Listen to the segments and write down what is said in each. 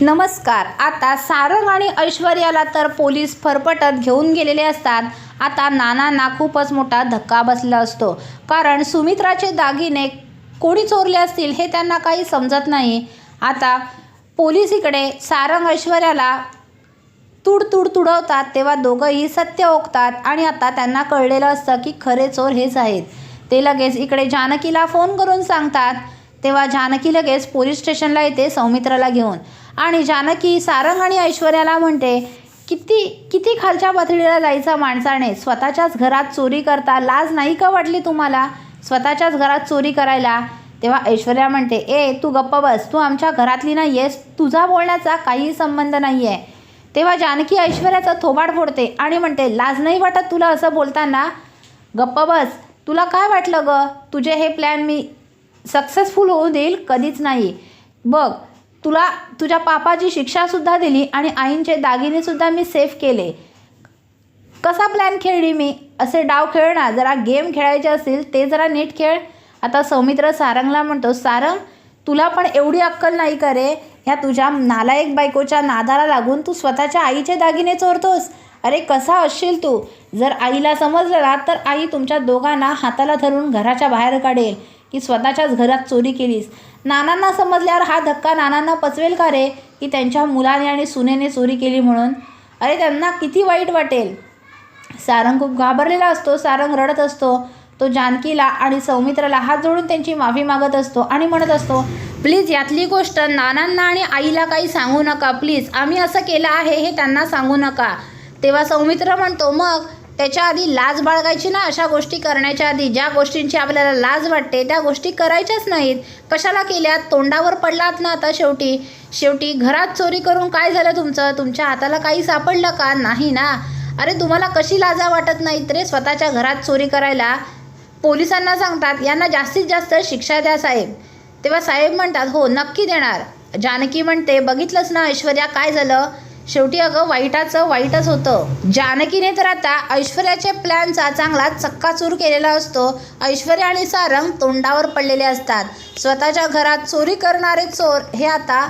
नमस्कार. आता सारंग आणि ऐश्वर्याला तर पोलीस फरफटत घेऊन गेलेले असतात. आता नानांना खूपच मोठा धक्का बसला असतो. कारण सुमित्राचे दागिने कोणी चोरले असतील हे त्यांना काही समजत नाही. आता पोलीस इकडे सारंग ऐश्वर्याला तुड तुड तुडवतात तेव्हा दोघंही सत्य ओकतात आणि आता त्यांना कळलेलं असतं की खरे चोर हेच आहेत. ते लगेच इकडे जानकीला फोन करून सांगतात तेव्हा जानकी लगेच पोलीस स्टेशनला येते सौमित्राला घेऊन. आणि जानकी सारंग आणि ऐश्वर्याला म्हणते किती किती खालच्या पातळीला जायचं माणसाने? स्वतःच्याच घरात चोरी करता लाज नाही का वाटली तुम्हाला? स्वतःच्याच घरात चोरी करायला? तेव्हा ऐश्वर्या म्हणते ए तू गप्प बस. तू आमच्या घरातली नाही आहेस तुझा बोलण्याचा काही संबंध नाही आहे तेव्हा जानकी ऐश्वर्याचा थोबाड फोडते आणि म्हणते लाज नाही वाटत तुला असं बोलताना? गप्प बस. तुला काय वाटलं ग? तुझे हे प्लॅन मी सक्सेसफुल होऊ देईल कधीच नाही. बघ तुला तुझ्या पापाची शिक्षासुद्धा दिली आणि आईंचे दागिनेसुद्धा मी सेफ केले. कसा प्लॅन खेळली मी? असे डाव खेळ ना जरा गेम खेळायचे असतील ते जरा नीट खेळ. आता सौमित्र सारंगला म्हणतो सारंग तुला पण एवढी अक्कल नाही का रे? ह्या तुझ्या नालायक बायकोच्या नादाला लागून तू स्वतःच्या आईचे दागिने चोरतोस. अरे कसा असशील तू? जर आईला समजलं ना तर आई तुमच्या दोघांना हाताला धरून घराच्या बाहेर काढेल. की स्वतःच्याच घरात चोरी केलीस. नानांना समजल्यावर हा धक्का नानांना पचवेल का रे? की त्यांच्या मुलाने आणि सुनेने चोरी केली म्हणून? अरे त्यांना किती वाईट वाटेल. सारंग खूप घाबरलेला असतो सारंग रडत असतो. तो जानकीला आणि सौमित्राला हात जोडून त्यांची माफी मागत असतो आणि म्हणत असतो प्लीज यातली गोष्ट नानांना आणि आईला काही सांगू नका. प्लीज आम्ही असं केलं आहे हे त्यांना सांगू नका. तेव्हा सौमित्र म्हणतो मग त्याच्या आधी लाज बाळगायची ना अशा गोष्टी करण्याच्या आधी. ज्या गोष्टींची आपल्याला लाज वाटते त्या गोष्टी करायच्याच नाहीत. कशाला केल्या तोंडावर पडलात ना आता शेवटी. शेवटी घरात चोरी करून काय झालं तुमचं? तुमच्या हाताला काही सापडलं का? नाही ना. अरे तुम्हाला कशी लाजा वाटत नाहीत रे स्वतःच्या घरात चोरी करायला? पोलिसांना सांगतात यांना जास्तीत जास्त शिक्षा द्या साहेब. तेव्हा साहेब म्हणतात हो नक्की देणार. जानकी म्हणते बघितलंच ना ऐश्वर्या काय झालं? शेवटी अगं वाईटाचं वाईटच होतं. जानकीने तर आता ऐश्वर्याच्या प्लॅनचा चांगला चक्काचूर केलेला असतो. ऐश्वर्या आणि सारंग तोंडावर पडलेले असतात. स्वतःच्या घरात चोरी करणारे चोर हे आता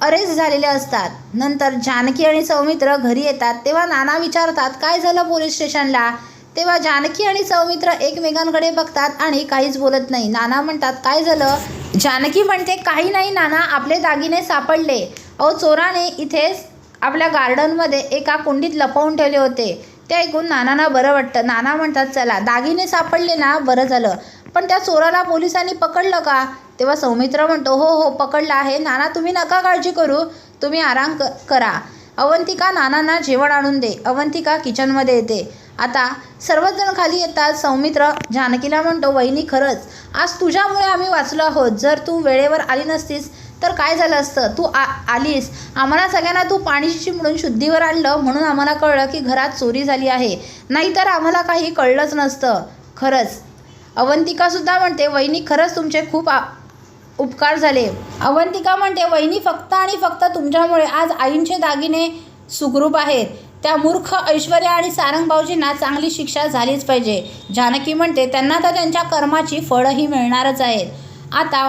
अरेस्ट झालेले असतात. नंतर जानकी आणि सौमित्र घरी येतात. तेव्हा नाना विचारतात काय झालं पोलीस स्टेशनला? तेव्हा जानकी आणि सौमित्र एकमेकांकडे बघतात आणि काहीच बोलत नाही. नाना म्हणतात काय झालं? जानकी म्हणते काही नाही नाना आपले दागिने सापडले. अहो चोराने इथेच आपल्या गार्डनमध्ये एका कुंडीत लपवून ठेवले होते. ते ऐकून नानांना बरं वाटतं. नाना म्हणतात चला दागिने सापडले ना बरं झालं. पण त्या चोराला पोलिसांनी पकडलं का? तेव्हा सौमित्र म्हणतो हो हो पकडलं आहे. नाना तुम्ही नका काळजी करू. तुम्ही आराम क करा. अवंतिका नानांना जेवण आणून दे. अवंतिका किचनमध्ये येते. आता सर्वच जण खाली येतात. सौमित्र जानकीला म्हणतो वहिनी खरंच आज तुझ्यामुळे आम्ही वाचलो आहोत. जर तू वेळेवर आली नसतीस तर काय झालं असतं? तू आ आलीस. आम्हाला सगळ्यांना तू पाणी शिंपडून शुद्धीवर आणलं म्हणून आम्हाला कळलं की घरात चोरी झाली आहे. नाहीतर आम्हाला काही कळलंच नसतं. खरंच. अवंतिकासुद्धा म्हणते वहिनी खरंच तुमचे खूप आ उपकार झाले. अवंतिका म्हणते वहिनी फक्त आणि फक्त तुमच्यामुळे आज आईंचे दागिने सुखरूप आहेत. त्या मूर्ख ऐश्वर्या आणि सारंग भाऊजींना चांगली शिक्षा झालीच पाहिजे. जानकी म्हणते त्यांना तर त्यांच्या कर्माची फळंही मिळणारच आहेत. आता